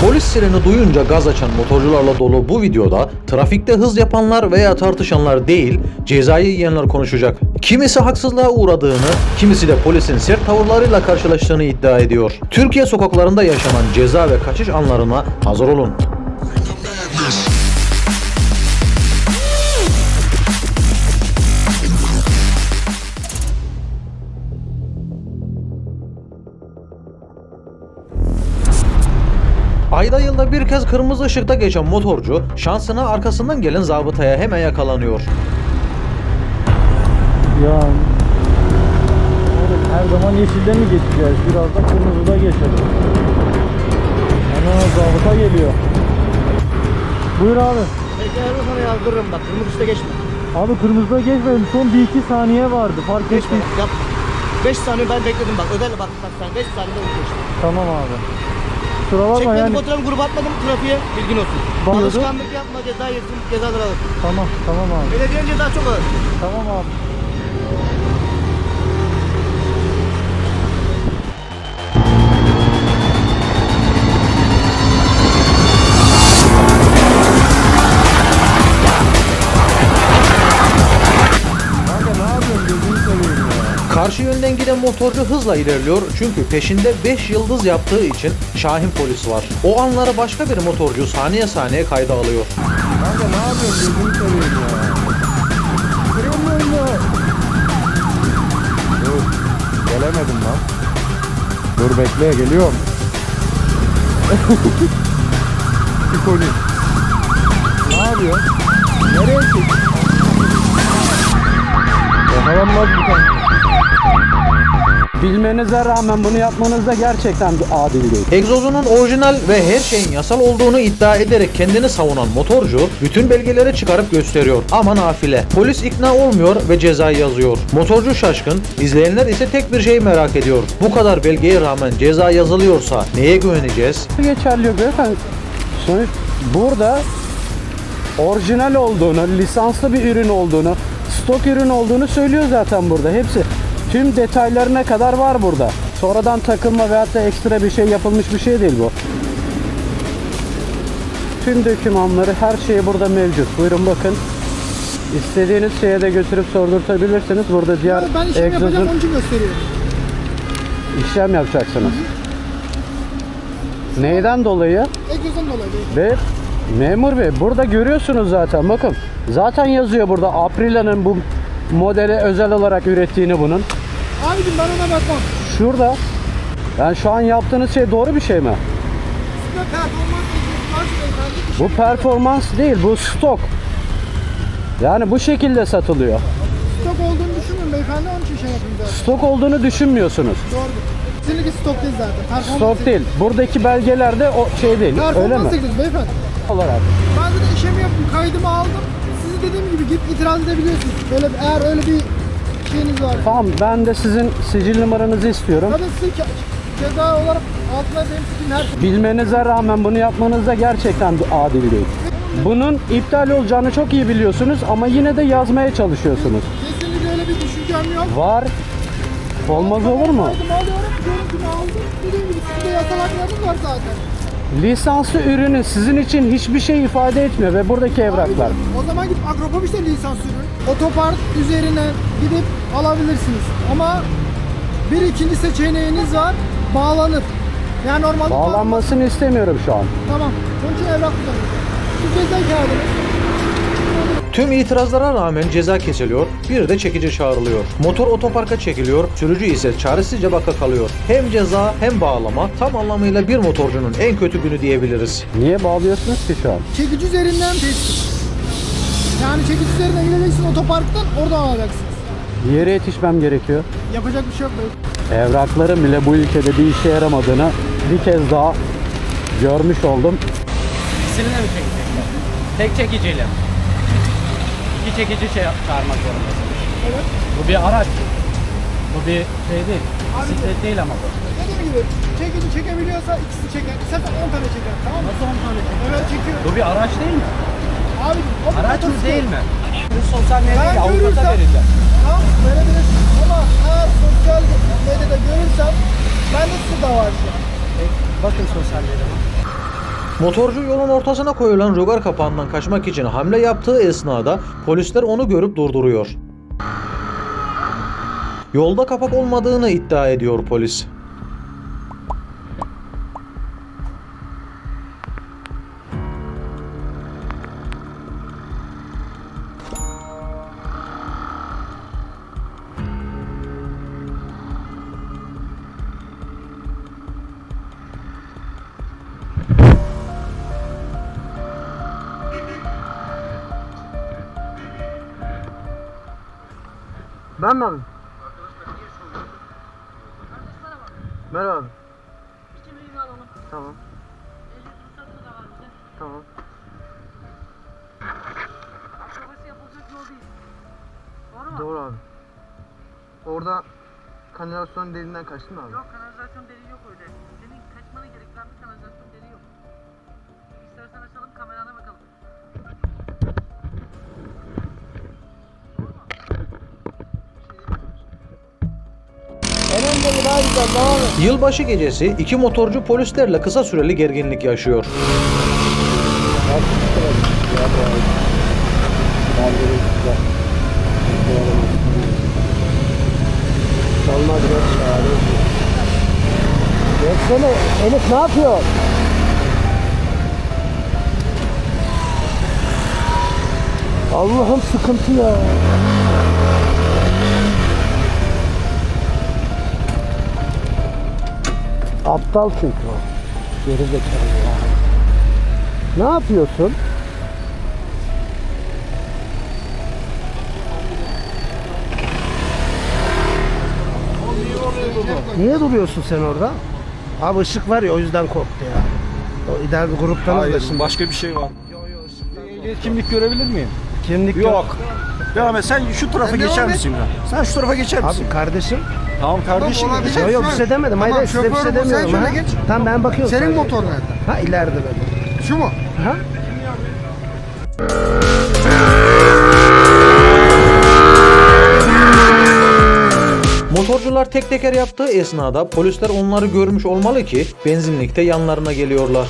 Polis sireni duyunca gaz açan motorcularla dolu bu videoda trafikte hız yapanlar veya tartışanlar değil, cezayı yiyenler konuşacak. Kimisi haksızlığa uğradığını, kimisi de polisin sert tavırlarıyla karşılaştığını iddia ediyor. Türkiye sokaklarında yaşanan ceza ve kaçış anlarına hazır olun. Ayda yılda bir kez kırmızı ışıkta geçen motorcu şansına arkasından gelen zabıtaya hemen yakalanıyor. Ya oğlum her zaman yeşilde mi geçeceğiz? Biraz da kırmızıda geçelim. Ana zabıta geliyor. Buyur abi. Beklerini sana yazdırırım bak kırmızı ışıkta geçme. Abi kırmızıda geçmedim. Son 1-2 saniye vardı. Fark Geçme. ettim. Yap. 5 saniye ben bekledim bak. Özel bak bak sen 5 saniyede geçtim. Tamam abi. Kusura bakma Çekmedim yani. fotoğrafı gruba atmadım trafiğe bilgin olsun. Bakıyordum. Alışkanlık yapma ceza yesin cezalar alır. Tamam tamam abi. Belediyenin ceza çok alır. Tamam abi. Giden motorcu hızla ilerliyor çünkü peşinde 5 yıldız yaptığı için Şahin polis var. O anları başka bir motorcu saniye saniye kayda alıyor. Kanka ne yapıyorsun gözünü seveyim ya. Kırılmıyor mu? Dur. Gelemedim lan. Dur bekle geliyorum. Psikolik. Ne yapıyorsun? Nereye çık? Yakalanmaz mı kanka? Bilmenize rağmen bunu yapmanız da gerçekten adil değil. Egzozunun orijinal ve her şeyin yasal olduğunu iddia ederek kendini savunan motorcu bütün belgeleri çıkarıp gösteriyor. Ama nafile. Polis ikna olmuyor ve cezayı yazıyor. Motorcu şaşkın, izleyenler ise tek bir şey merak ediyor. Bu kadar belgeye rağmen ceza yazılıyorsa neye güveneceğiz? Geçerli yok efendim. Sonuç burada orijinal olduğunu, lisanslı bir ürün olduğunu, stok ürün olduğunu söylüyor zaten burada. Hepsi tüm detaylarına kadar var burada. Sonradan takılma veyahut da ekstra bir şey yapılmış bir şey değil bu. Tüm dokümanları, her şeyi burada mevcut. Buyurun bakın. İstediğiniz şeye de götürüp sordurtabilirsiniz. Burada diğer Ben işlem egzozun yapacağım onun için gösteriyorum. işlem yapacaksınız. Neyden dolayı? Egzozdan dolayı. Ve memur bey burada görüyorsunuz zaten bakın. Zaten yazıyor burada Aprila'nın bu modele özel olarak ürettiğini bunun. Abicim ben ona bakmam. Şurada. Yani şu an yaptığınız şey doğru bir şey mi? Performans Bu performans değil bu stok. Yani bu şekilde satılıyor. Stok olduğunu düşünmüyorum beyefendi onun için şey yapayım zaten. Stok olduğunu düşünmüyorsunuz. Doğrudur. Kesinlikle stok değil zaten. Performans Stok değil. Buradaki belgelerde o şey değil. Öyle mi? egzozu beyefendi. Olarak. Ben zaten işlemi yaptım, kaydımı aldım. Dediğim gibi gidip itiraz edebiliyorsunuz. Böyle eğer öyle bir şeyiniz var. Tamam ben de sizin sicil numaranızı istiyorum. Zaten sizin ke- ceza olarak altına benim sizin her şey. Bilmenize rağmen bunu yapmanız da gerçekten adil değil. Bunun iptal olacağını çok iyi biliyorsunuz ama yine de yazmaya çalışıyorsunuz. Kesinlikle öyle bir düşüncem yok. Var. Olmaz olur mu? Kaydımı alıyorum, görüntümü aldım. Dediğim gibi sizin de yasal haklarınız var zaten. Lisanslı ürünün sizin için hiçbir şey ifade etmiyor ve buradaki evraklar. Abi, O zaman gidip Agropolis'te lisans sürün. Otopark üzerine gidip alabilirsiniz. Ama bir ikinci seçeneğiniz var. Bağlanır. Yani normalde Bağlanmasını istemiyorum şu an. Tamam. İçin evrak kullanın. Şu ceza kağıdını. Tüm itirazlara rağmen ceza kesiliyor, bir de çekici çağrılıyor. Motor otoparka çekiliyor, sürücü ise çaresizce baka kalıyor. Hem ceza hem bağlama tam anlamıyla bir motorcunun en kötü günü diyebiliriz. Niye bağlıyorsunuz ki şu an? Çekici üzerinden test. Yani çekici üzerinden gideceksin otoparktan oradan alacaksınız. Bir yere yetişmem gerekiyor. Yapacak bir şey yok. Evrakların bile bu ülkede bir işe yaramadığını bir kez daha görmüş oldum. İkisini de mi çekecekler? Tek çekiciyle. İki çekici şey çağırmak zorundasın. Evet. Bu bir araç. Bu bir şey değil. Bisiklet değil ama bu. Dediğim gibi çekici çekebiliyorsa ikisi çeker. Sefer 10 tane çeker. Tamam mı? Nasıl 10 tane çekiyor? Evet çekiyor. Bu bir araç değil mi? Abi o bir Araç mı motosiklet. değil mi? Bu sosyal Ben medyaya avukata görürsem- vereceğim. Tamam verebilirsin. Ama eğer sosyal medyada görürsem ben de sizi dava açacağım. Bakın sosyal medyama. Motorcu yolun ortasına koyulan rögar kapağından kaçmak için hamle yaptığı esnada polisler onu görüp durduruyor. Yolda kapak olmadığını iddia ediyor polis. Ben mi abi? Merhaba abi. Tamam. Tamam. Doğru abi. Orada kanalizasyon deliğinden kaçtın mı abi? Yok kanalizasyon deliği yok öyle. Senin kaçmanı gerektiren bir kanalizasyon deliği yok. İstersen açalım kamerana bakalım. Yılbaşı gecesi iki motorcu polislerle kısa süreli gerginlik yaşıyor. Olmaz. Geçsene Elif ne yapıyor? Allah'ım sıkıntı ya. Aptal çünkü o. Geri zekalı ya. Ne yapıyorsun? Niye duruyorsun sen orada? Abi ışık var ya o yüzden korktu ya. O ileride gruptan Hayır şimdi. başka bir şey var. Kimlik görebilir miyim? Kimlik Yok. Devam et sen şu tarafa geçer misin lan? Sen şu tarafa geçer misin? Abi kardeşim. Tamam kardeşim. Yok yok bir şey demedim. Hayır hayır, size bir şey şoförüm bu, sen demiyorum. şöyle ha. geç. Tamam ben bakıyorum. Senin sadece. motor nerede? Ha ileride böyle. Şu mu? Ha? Motorcular tek teker yaptığı esnada polisler onları görmüş olmalı ki benzinlikte yanlarına geliyorlar.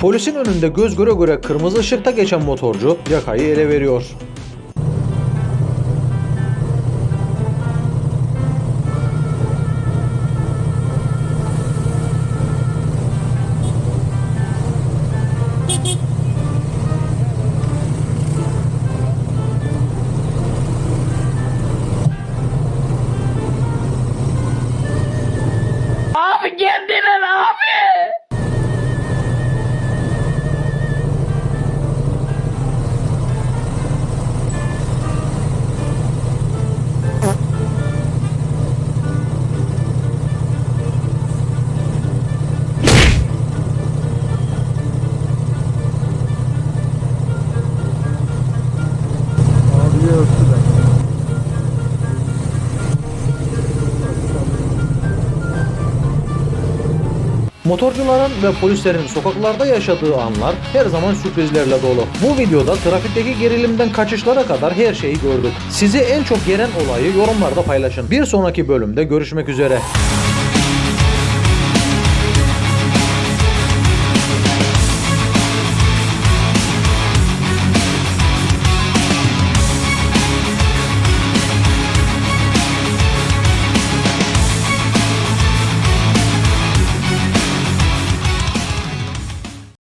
Polisin önünde göz göre göre kırmızı ışıkta geçen motorcu yakayı ele veriyor. Motorcuların ve polislerin sokaklarda yaşadığı anlar her zaman sürprizlerle dolu. Bu videoda trafikteki gerilimden kaçışlara kadar her şeyi gördük. Sizi en çok gelen olayı yorumlarda paylaşın. Bir sonraki bölümde görüşmek üzere.